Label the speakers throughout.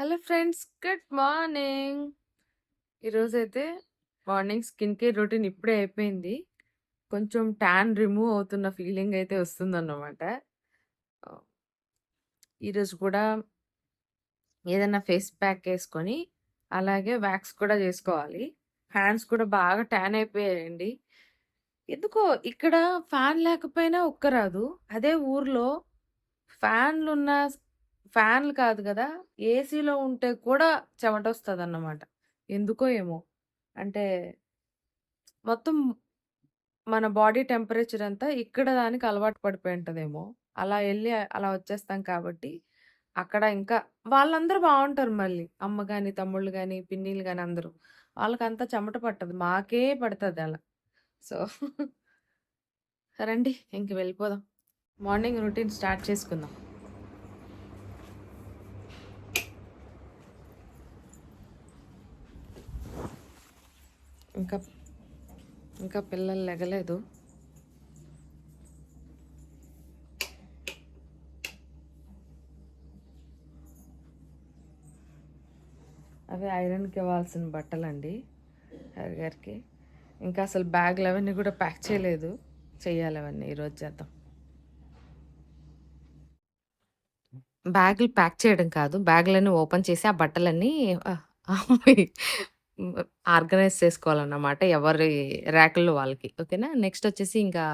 Speaker 1: Hello friends good morning. ఈరోజైతే morning skin care routine ఇప్పుడే అయిపోయింది. కొంచెం ట్యాన్ రిమూవ్ అవుతున్న ఫీలింగ్ అయితే వస్తుందన్నమాట. ఈరోజు కూడా ఏదైనా ఫేస్ ప్యాక్ వేసుకొని అలాగే వ్యాక్స్ కూడా చేసుకోవాలి. హ్యాండ్స్ కూడా బాగా ట్యాన్ అయిపోయాయండి. ఎందుకో ఇక్కడ ఫ్యాన్ లేకపోయినా ఒక్క రాదు. అదే ఊర్లో ఫ్యాన్లు ఉన్న ఫ్యాన్లు కాదు కదా! ఏసీలో ఉంటే కూడా చెమట వస్తుంది అన్నమాట ఎందుకో ఏమో. అంటే మొత్తం మన బాడీ టెంపరేచర్ అంతా ఇక్కడ దానికి అలవాటు పడిపోయి ఉంటుందేమో. అలా వెళ్ళి అలా వచ్చేస్తాం కాబట్టి అక్కడ ఇంకా వాళ్ళందరూ బాగుంటారు మళ్ళీ. అమ్మ కానీ తమ్ముళ్ళు కానీ పిన్నిలు కానీ అందరూ. వాళ్ళకంతా చెమట పట్టదు. మాకే పడుతుంది అలా. సో రండి ఇంక వెళ్ళిపోదాం. మార్నింగ్ రొటీన్ స్టార్ట్ చేసుకుందాం. ఇంకా ఇంకా పిల్లలు లెగలేదు. అవి ఐరన్కి ఇవ్వాల్సిన బట్టలండి హరి గారికి. ఇంకా అసలు బ్యాగులు అవన్నీ కూడా ప్యాక్ చేయలేదు. చేయాలి అవన్నీ ఈరోజు చేద్దాం. బ్యాగులు ప్యాక్ చేయడం కాదు బ్యాగులన్నీ ఓపెన్ చేసి ఆ బట్టలన్నీ ఆర్గనైజ్ చేసుకోవాలన్నమాట ఎవరి ర్యాకుల్లో వాళ్ళకి. ఓకేనా? నెక్స్ట్ వచ్చేసి ఇంకా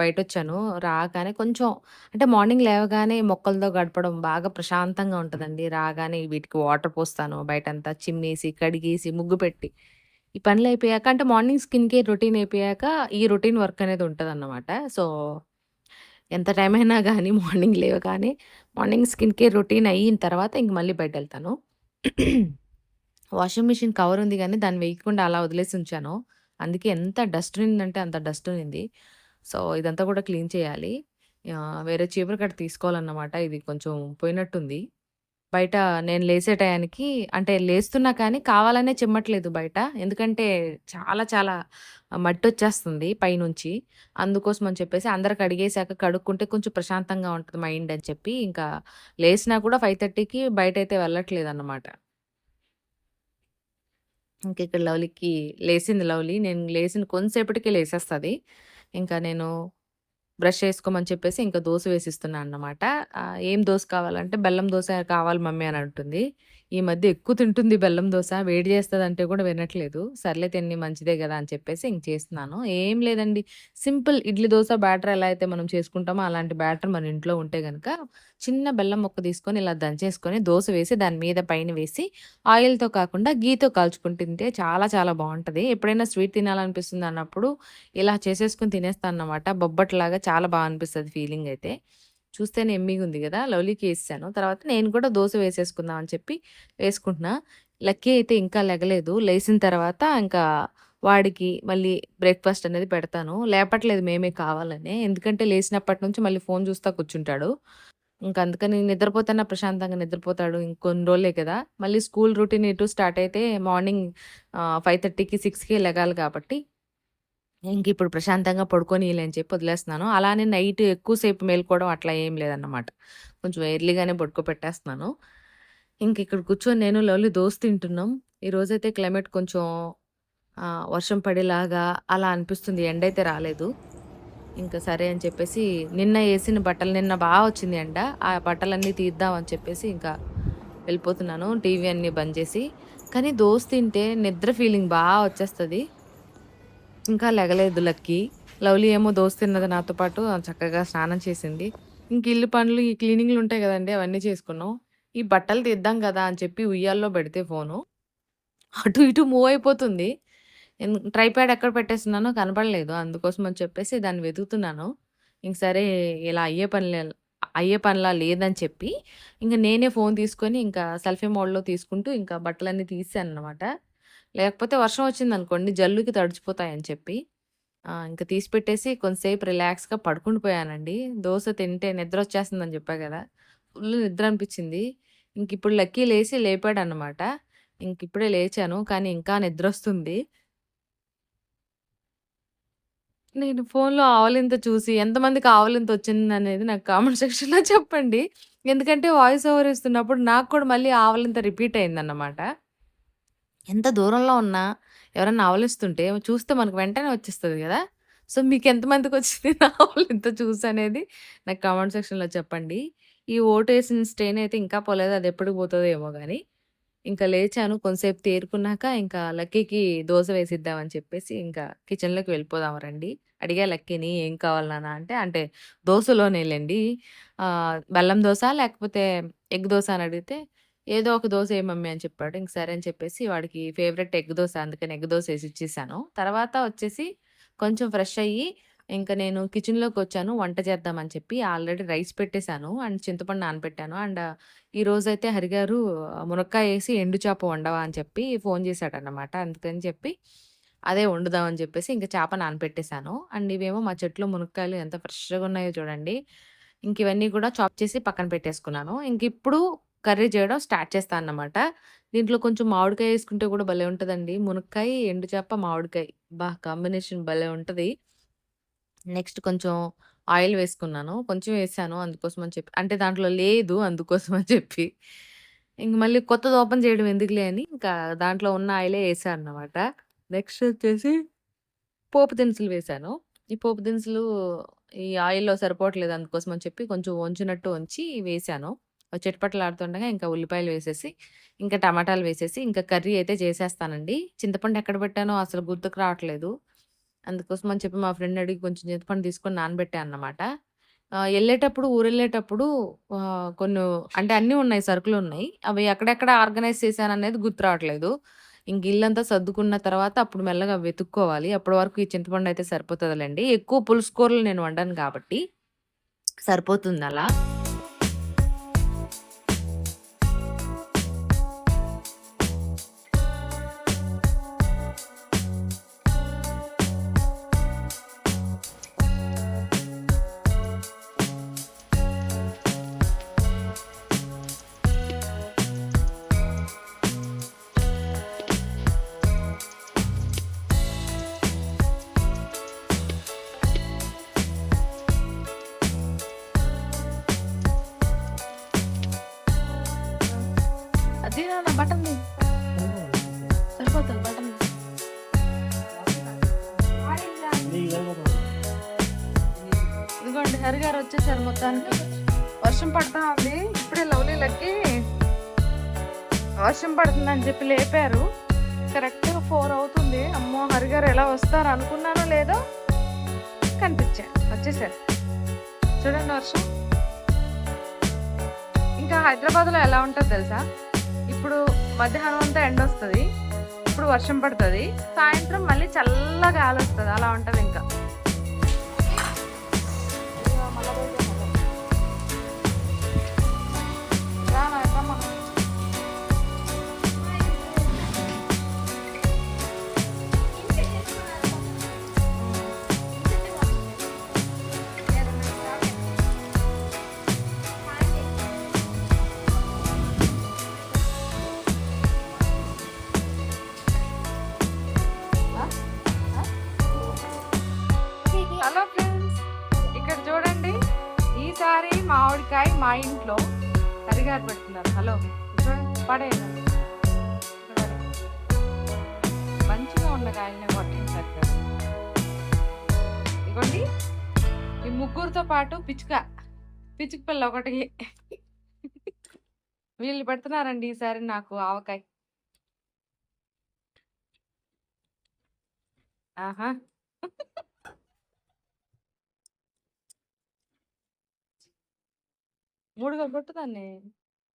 Speaker 1: బయట వచ్చాను రాగానే కొంచెం అంటే మార్నింగ్ లేవగానే మొక్కలతో గడపడం బాగా ప్రశాంతంగా ఉంటుందండి. రాగానే వీటికి వాటర్ పోస్తాను బయటంతా చిమ్మేసి కడిగేసి ముగ్గు పెట్టి. ఈ పనులు అయిపోయాక అంటే మార్నింగ్ స్కిన్ కేర్ రొటీన్ అయిపోయాక ఈ రొటీన్ వర్క్ అనేది ఉంటుందన్నమాట. సో ఎంత టైం అయినా కానీ మార్నింగ్ లేవగానే మార్నింగ్ స్కిన్ కేర్ రొటీన్ అయిన తర్వాత ఇంక మళ్ళీ బయట వెళ్తాను వాషింగ్ మిషన్ కవర్ ఉంది కానీ దాన్ని వేయకుండా అలా వదిలేసి ఉంచాను. అందుకే ఎంత డస్ట్ ఉన్నిందంటే అంత డస్ట్ ఉన్నింది సో ఇదంతా కూడా క్లీన్ చేయాలి. వేరే చీపురు కట్ట తీసుకోవాలన్నమాట. ఇది కొంచెం పోయినట్టుంది. బయట నేను లేసే టయానికి అంటే లేస్తున్నా కానీ కావాలనే చిమ్మట్లేదు బయట. ఎందుకంటే చాలా చాలా మట్టి వచ్చేస్తుంది పైనుంచి. అందుకోసం అని చెప్పేసి అందరికి అడిగేశాక కడుక్కుంటే కొంచెం ప్రశాంతంగా ఉంటుంది మైండ్ అని చెప్పి. ఇంకా లేసినా కూడా ఫైవ్ థర్టీకి బయట అయితే వెళ్ళట్లేదు అన్నమాట ఇంక ఇక్కడ లవ్లీకి లేసింది లవ్లీ. నేను లేచిన కొంతసేపటికే లేసేస్తుంది ఇంకా నేను బ్రష్ చేసుకోమని చెప్పేసి ఇంకా దోశ వేసిస్తున్నాను అన్నమాట. ఏం దోశ కావాలంటే, "బెల్లం దోశ కావాలి మమ్మీ" అని అంటుంది. ఈ మధ్య ఎక్కువ తింటుంది బెల్లం దోశ వేడి చేస్తదంటే కూడా వినట్లేదు. సర్లే తినని మంచిదే కదా అని చెప్పేసి ఇంక చేస్తున్నాను. ఏం లేదండి. సింపుల్ ఇడ్లీ దోశ బ్యాటర్ ఎలా అయితే మనం చేసుకుంటామో అలాంటి బ్యాటర్ మన ఇంట్లో ఉంటే కనుక చిన్న బెల్లం ముక్క తీసుకొని ఇలా దంచేసుకొని దోశ వేసి దాని మీద పైన వేసి ఆయిల్‌తో కాకుండా గీతో కాల్చుకుంటుంటే చాలా చాలా బాగుంటుంది ఎప్పుడైనా స్వీట్ తినాలనిపిస్తుంది అన్నప్పుడు ఇలా చేసేసుకొని తినేస్తానన్నమాట. బొబ్బట్లాగా చాలా బాగా అనిపిస్తుంది ఫీలింగ్ అయితే. చూస్తేనే ఉంది కదా లవ్లీకి వేసాను తర్వాత నేను కూడా దోశ వేసేసుకుందాం అని చెప్పి వేసుకుంటున్నా. లక్కీ అయితే ఇంకా లెగలేదు. లేచిన తర్వాత ఇంకా వాడికి మళ్ళీ బ్రేక్‌ఫాస్ట్ అనేది పెడతాను. లేపట్లేదు మేమే కావాలనే. ఎందుకంటే లేచినప్పటి నుంచి మళ్ళీ ఫోన్ చూస్తా కూర్చుంటాడు. ఇంకా అందుకని నిద్రపోతన్నా ప్రశాంతంగా నిద్రపోతాడు. ఇంకొన్ని రోజులే కదా! మళ్ళీ స్కూల్ రొటీన్ ఇటు స్టార్ట్ అయితే మార్నింగ్ ఫైవ్ థర్టీకి సిక్స్కి లెగాలి కాబట్టి ఇంక ఇప్పుడు ప్రశాంతంగా పడుకొని అని చెప్పి వదిలేస్తున్నాను. అలానే నైట్ ఎక్కువసేపు మేలుకోవడం అట్లా ఏం లేదన్నమాట. కొంచెం ఎర్లీగానే పడుకోబెట్టేస్తున్నాను. ఇంక ఇక్కడ కూర్చొని నేను లవ్లీ దోశ తింటున్నాం. ఈరోజైతే క్లైమేట్ కొంచెం వర్షం పడేలాగా అలా అనిపిస్తుంది. ఎండ అయితే రాలేదు. ఇంకా సరే అని చెప్పేసి నిన్న వేసిన బట్టలు నిన్న బాగా వచ్చింది ఎండ. ఆ బట్టలన్నీ తీద్దాం అని చెప్పేసి ఇంకా వెళ్ళిపోతున్నాను. టీవీ అన్నీ బంద్ చేసి. కానీ దోశ తింటే నిద్ర ఫీలింగ్ బాగా వచ్చేస్తుంది ఇంకా లెగలేదు లక్కీ. లవ్లీ ఏమో దోస్తున్నది నాతో పాటు చక్కగా స్నానం చేసింది. ఇంక ఇల్లు పనులు, ఈ క్లీనింగ్‌లు ఉంటాయి కదండి అవన్నీ చేసుకున్నాం. ఈ బట్టలు తీద్దాం కదా అని చెప్పి ఉయ్యాల్లో పెడితే ఫోను అటు ఇటు మూవ్ అయిపోతుంది. ట్రైప్యాడ్ ఎక్కడ పెట్టేస్తున్నానో కనపడలేదు. అందుకోసం అని చెప్పేసి దాన్ని వెతుకుతున్నాను. ఇంక సరే ఇలా అయ్యే పనిలే అయ్యే పనిలా లేదని చెప్పి ఇంకా నేనే ఫోన్ తీసుకొని ఇంకా సెల్ఫీ మోడ్‌లో తీసుకుంటూ ఇంకా బట్టలన్నీ తీసేసానన్నమాట. లేకపోతే వర్షం వచ్చిందనుకోండి జల్లుకి తడిచిపోతాయని చెప్పి ఇంకా ఇంక తీసి పెట్టేసి కొంతసేపు రిలాక్స్‌గా పడుకుండిపోయానండి. దోశ తింటే నిద్ర వచ్చేస్తుందని చెప్పా కదా ఫుల్ నిద్ర అనిపిచ్చింది. ఇంకిప్పుడు లక్కీ లేచి లేపాడు అనమాట ఇంక ఇంకిప్పుడే లేచాను. కానీ ఇంకా నిద్ర వస్తుంది నేను ఫోన్‌లో ఆవలింత చూసి ఎంతమందికి ఆవలింత వచ్చిందనేది నాకు కామెంట్ సెక్షన్‌లో చెప్పండి. ఎందుకంటే వాయిస్ ఓవర్ ఇస్తున్నప్పుడు నాకు కూడా మళ్ళీ ఆవలింత రిపీట్ అయిందన్నమాట. ఎంత దూరంలో ఉన్నా ఎవరన్నా ఆవలిస్తుంటే చూస్తే మనకు వెంటనే వచ్చేస్తుంది కదా సో, మీకెంతమందికొచ్చింది నా చూసి అనేది నాకు కామెంట్ సెక్షన్‌లో చెప్పండి. ఈ ఓటేసిన స్ట్రెయిన్ అయితే ఇంకా పోలేదు. అది ఎప్పటికి పోతుందో ఏమో కానీ ఇంకా లేచాను. కొంతసేపు తేరుకున్నాక ఇంకా లక్కీకి దోశ వేసిద్దామని చెప్పేసి ఇంకా కిచెన్‌లోకి వెళ్ళిపోదాం రండి. అడిగా లక్కీని "ఏం కావాలన్నా అంటే, అంటే దోసలోనేలెండి. ఆహ్, బెల్లం దోశ లేకపోతే ఎగ్ దోశ అని అడిగితే, "ఏదో ఒక దోశ ఎయి మమ్మీ" అని చెప్పాడు. ఇంక సరే అని చెప్పేసి వాడికి ఫేవరెట్ ఎగ్ దోశ అందుకని ఎగ్ దోశ వేసి ఇచ్చేసాను. తర్వాత వచ్చేసి కొంచెం ఫ్రెష్ అయ్యి ఇంకా నేను కిచెన్లోకి వచ్చాను వంట చేద్దామని చెప్పి. ఆల్రెడీ రైస్ పెట్టేసాను. అండ్ చింతపండు నానబెట్టాను. అండ్ ఈరోజైతే హరిగారు మునక్కాయ వేసి ఎండు చేప వండవా అని చెప్పి ఫోన్ చేశాడనమాట అందుకని చెప్పి అదే వండుదామని చెప్పేసి ఇంక చేప నానబెట్టేసాను. అండ్ ఇవేమో మా చెట్లో మునక్కాయలు ఎంత ఫ్రెష్‌గా ఉన్నాయో చూడండి. ఇంక ఇవన్నీ కూడా చాప్ చేసి పక్కన పెట్టేసుకున్నాను. ఇంకిప్పుడు కర్రీ చేయడం స్టార్ట్ చేస్తాను అన్నమాట. దీంట్లో కొంచెం మామిడికాయ వేసుకుంటే కూడా భలే ఉంటుందండి మునక్కాయ, ఎండు చేప, మామిడికాయ బా కాంబినేషన్ భలే ఉంటుంది నెక్స్ట్ కొంచెం ఆయిల్ వేసుకున్నాను. కొంచెం వేసాను అందుకోసం అని చెప్పి. అంటే దాంట్లో లేదు అందుకోసం అని చెప్పి. ఇంక మళ్ళీ కొత్తది ఓపెన్ చేయడం ఎందుకులే అని ఇంకా దాంట్లో ఉన్న ఆయిలే వేసాను అన్నమాట. నెక్స్ట్ వచ్చేసి పోపు దినుసులు వేసాను ఈ పోపు దినుసులు ఈ ఆయిల్‌లో సరిపోవట్లేదు అందుకోసం అని చెప్పి కొంచెం వంచినట్టు వంచి వేసాను చెట్పట్లు ఆడుతుండగా ఇంకా ఉల్లిపాయలు వేసేసి, ఇంకా టమాటాలు వేసేసి ఇంకా కర్రీ అయితే చేసేస్తానండి. చింతపండు ఎక్కడ పెట్టానో అసలు గుర్తుకు రావట్లేదు. అందుకోసం అని చెప్పి మా ఫ్రెండ్ అడిగి కొంచెం చింతపండు తీసుకొని నానబెట్టాను అన్నమాట. వెళ్ళేటప్పుడు ఊరెళ్ళేటప్పుడు కొన్ని అంటే అన్నీ ఉన్నాయి సరుకులు ఉన్నాయి అవి ఎక్కడెక్కడ ఆర్గనైజ్ చేశాను అనేది గుర్తు రావట్లేదు. ఇంక ఇల్లంతా సర్దుకున్న తర్వాత అప్పుడు మెల్లగా వెతుక్కోవాలి. అప్పటి వరకు ఈ చింతపండు అయితే సరిపోతుందిలేండి ఎక్కువ పులుసు కూరలు నేను వండాను కాబట్టి సరిపోతుంది అలా మొత్తానికి. వర్షం పడతా ఉంది. ఇప్పుడే లవ్లీలకి వర్షం పడుతుందని చెప్పి లేపారు. కరెక్ట్‌గా ఫోర్ అవుతుంది. అమ్మో! హరిగారు ఎలా వస్తారు అనుకున్నానో లేదో కనిపించారు. వచ్చేసారు. చూడండి వర్షం. ఇంకా హైదరాబాద్‌లో ఎలా ఉంటుంది తెలుసా? ఇప్పుడు మధ్యాహ్నం అంతా ఎండ వస్తుంది ఇప్పుడు వర్షం పడుతుంది సాయంత్రం మళ్ళీ చల్ల వస్తుంది అలా ఉంటుంది ఇంకా పాటు పిచ్చుక పిచ్చుక పిల్ల ఒకటి. వీళ్ళు పెడుతున్నారండి ఈసారి నాకు ఆవకాయ. ఆహా. మూడుగా కొట్టు దాన్ని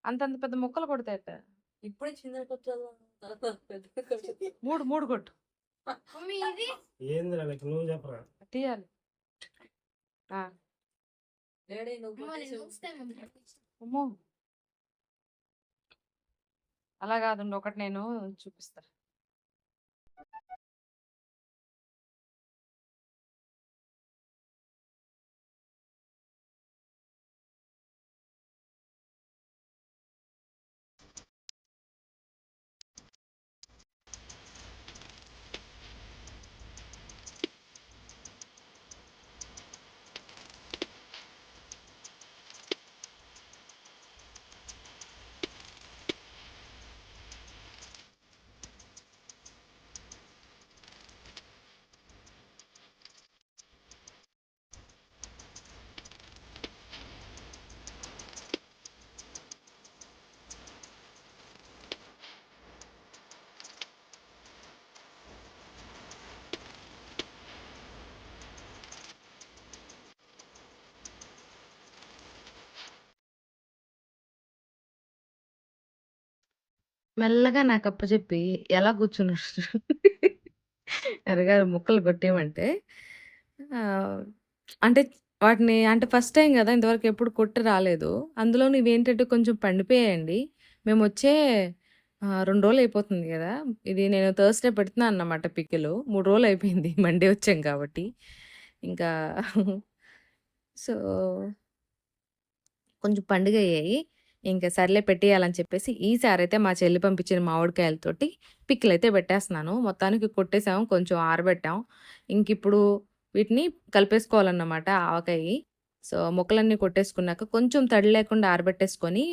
Speaker 1: అంతంత పెద్ద ముక్కలు కొడతాయట.
Speaker 2: ఇప్పుడే చిన్న
Speaker 1: మూడు మూడు కొట్టు. తీయాలి. ఆ,
Speaker 2: డాడీ నువ్వు
Speaker 1: అలా కాదండి ఒకటి నేను చూపిస్తా మెల్లగా నాకు అప్పచెప్పి ఎలా కూర్చున్నాడు అరగారు ముక్కలు కొట్టేయమంటే ఆహ్, అంటే వాటిని అంటే ఫస్ట్ టైమ్ గదా! ఇంతవరకు ఎప్పుడు కొట్టి రాలేదు. అందులోను ఇవేంటంటే కొంచెం పండిపోయాయండి. మేమొచ్చే ఆహ్, 2 రోజులయిపోతుంది గదా! ఇది నేను థర్స్‌డే పెడుతున్నాను అన్నమాట పికిలు. 3 రోజులయిపోయింది మండే వచ్చాం కాబట్టి. ఇంకా సో కొంచెం పండుగయ్యాయి. ఇంకా సర్లే పెట్టేయాలని చెప్పేసి ఈసారి అయితే మా చెల్లి పంపించిన మామిడికాయలతోటి పికిలయితే పెట్టేస్తున్నాను. మొత్తానికి కొట్టేసాము. కొంచెం ఆరబెట్టాం. ఇంకిప్పుడు వీటిని కలిపేసుకోవాలన్నమాట ఆవకాయ సో, ముక్కలన్నీ కొట్టేసుకున్నాక కొంచెం తడి లేకుండా ఆరబెట్టేసుకొని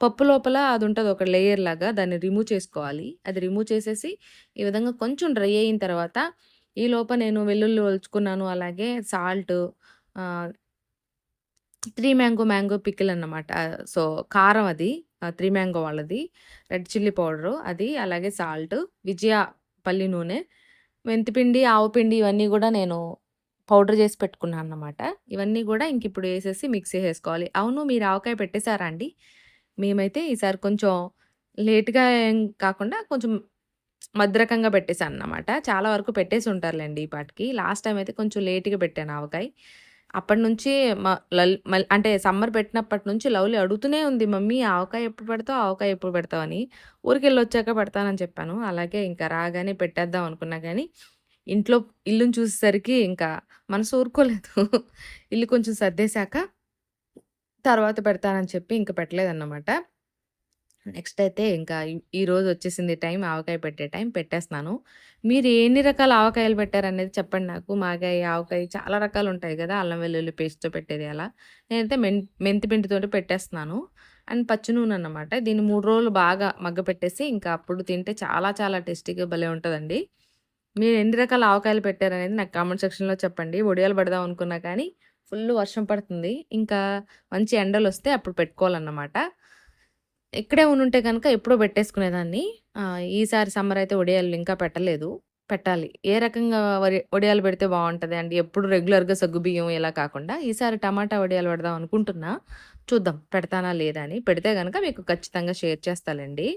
Speaker 1: పప్పు లోపల అది ఉంటుంది ఒక లేయర్ లాగా దాన్ని రిమూవ్ చేసుకోవాలి. అది రిమూవ్ చేసేసి ఈ విధంగా కొంచెం డ్రై అయిన తర్వాత ఈ లోప నేను వెల్లుల్లి ఒలుచుకున్నాను. అలాగే salt three mango mango pickle అన్నమాట. సో, కారం అది. త్రీ మ్యాంగో వాళ్ళది. రెడ్ చిల్లీ పౌడరు అది. అలాగే సాల్ట్ విజయ పల్లి నూనె, మెంతిపిండి, ఆవుపిండి ఇవన్నీ కూడా నేను పౌడర్ చేసి పెట్టుకున్నాను అన్నమాట. ఇవన్నీ కూడా ఇంక ఇప్పుడు వేసేసి మిక్స్ వేసుకోవాలి అవును మీరు ఆవకాయ పెట్టేశారా అండి? మేమైతే ఈసారి కొంచెం లేట్‌గా ఏం కాకుండా కొంచెం మద్రకంగా పెట్టేశాను అన్నమాట చాలా వరకు పెట్టేసుంటారులెండి ఈ పాటికి. లాస్ట్ టైం అయితే కొంచెం లేట్‌గా పెట్టాను ఆవకాయ. అప్పటినుంచి మ లల్ అంటే సమ్మర్ పెట్టినప్పటి నుంచి లవ్లీ అడుగుతూనే ఉంది. మమ్మీ ఆవకాయ ఎప్పుడు పెడతావు? ఆవకాయ ఎప్పుడు పెడతావు? అని. ఊరికెళ్ళొచ్చాక పెడతానని చెప్పాను. అలాగే ఇంకా రాగానే పెట్టేద్దాం అనుకున్నా కానీ ఇంట్లో ఇల్లుని చూసేసరికి ఇంకా మనసు ఊరుకోలేదు. ఇల్లు కొంచెం సర్దేశాక తర్వాత పెడతానని చెప్పి ఇంక పెట్టలేదన్నమాట. నెక్స్ట్ అయితే ఇంకా ఈ ఈరోజు వచ్చేసింది టైం ఆవకాయ పెట్టే టైం పెట్టేస్తున్నాను. మీరు ఎన్ని రకాల ఆవకాయలు పెట్టారనేది చెప్పండి నాకు. మాకాయ ఆవకాయ చాలా రకాలు ఉంటాయి కదా అల్లం వెల్లుల్లి పేస్ట్‌తో పెట్టేది అలా. నేనైతే మెన్ మెంతి పిండితో పెట్టేస్తున్నాను. అండ్ పచ్చి నూనె అన్నమాట. దీన్ని మూడు రోజులు బాగా మగ్గపెట్టేసి ఇంకా అప్పుడు తింటే చాలా చాలా టేస్టీగా భలే ఉంటుందండి మీరు ఎన్ని రకాల ఆవకాయలు పెట్టారనేది నాకు కామెంట్ సెక్షన్‌లో చెప్పండి. వడియాలు పడదాం అనుకున్నా కానీ ఫుల్ వర్షం పడుతుంది. ఇంకా మంచి ఎండలు వస్తే అప్పుడు పెట్టుకోవాలన్నమాట. ఇక్కడే ఉంటే కనుక ఎప్పుడో పెట్టేసుకునేదాన్ని. ఈసారి సమ్మర్ అయితే వడియాలు ఇంకా పెట్టలేదు. పెట్టాలి. ఏ రకంగా వరి వడియాలు పెడితే బాగుంటుంది అండి? ఎప్పుడు రెగ్యులర్‌గా సగ్గుబియ్యం ఇలా కాకుండా ఈసారి టమాటా వడియాలు పెడదాం అనుకుంటున్నా. చూద్దాం పెడతానా లేదా అని. పెడితే కనుక మీకు ఖచ్చితంగా షేర్ చేస్తానండి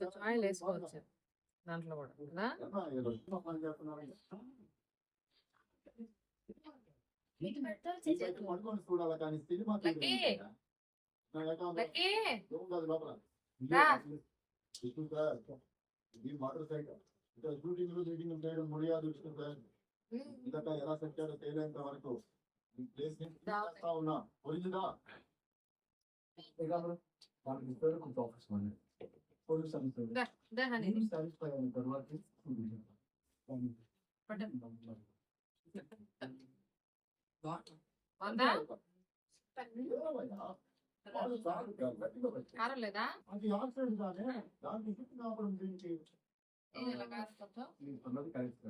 Speaker 1: కొంచెం ఆయిల్ వేసుకోవచ్చు దాంట్లో కూడా కదా?
Speaker 3: ఇదంతా ఎలా సెక్టారో తేలేంత వరకు ఉన్నా ఇస్తారు కొంచెం ఆఫీస్ సాటిస్ఫై అయిన తర్వాత
Speaker 1: బాగుందా కారం లేదా
Speaker 3: అది ఆక్సిడెంట్ కాదే దానికి హిట్ కావడం గురించి
Speaker 1: కొంచెం.
Speaker 3: అన్నది కరెక్ట్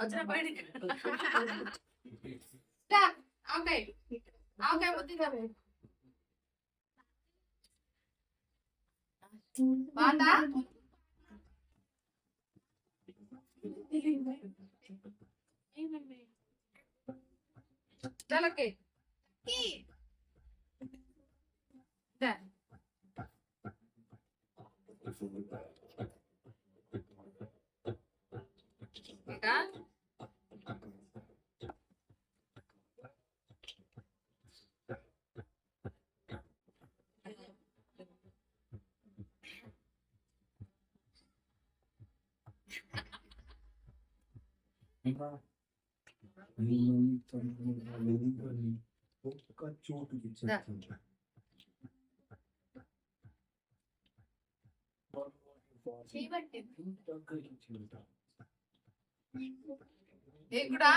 Speaker 2: వచ్చిన బయటికి
Speaker 1: దా, ఆవకాయ ఆవకాయ ముద్దిగా బాగుందా చలకి దా. ఇంకా కూడా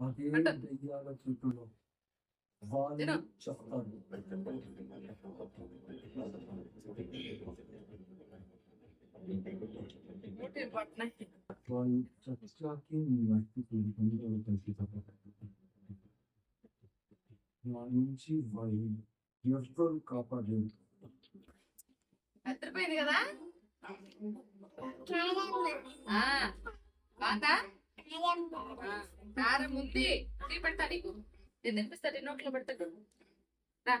Speaker 3: అదే దెయ్యాల చుట్టూలో వాళ్ళు
Speaker 1: తిను.
Speaker 3: చెప్తారు
Speaker 1: మూటి
Speaker 3: నుంచి ఎవరు కాపాడలేదు
Speaker 1: అద్దరిపోయింది కదా కారం ఉంది. టీ పెడతా నీకు? నేను తినిపిస్తా నీ నోట్లో పెడతాడు
Speaker 3: ఎలా.
Speaker 1: ఉందా?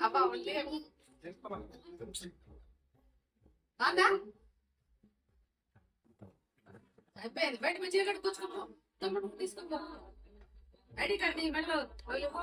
Speaker 1: అబ్బా ఉంది అయిపోయింది బయట మంచిగా కట్టుకొచ్చుకోపో తమ్ముడు తీసుకుంటాం ఐడి కార్డు నీ మెడలో వెళ్ళిపో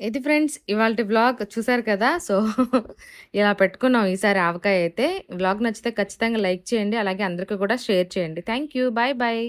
Speaker 1: ఇది ఫ్రెండ్స్? ఇవాళ వ్లాగ్ చూసారు కదా? సో ఇలా పెట్టుకున్నాం ఈసారి ఆవకాయ అయితే. వ్లాగ్ నచ్చితే ఖచ్చితంగా లైక్ చేయండి అలాగే అందరికీ కూడా షేర్ చేయండి. Thank you bye bye.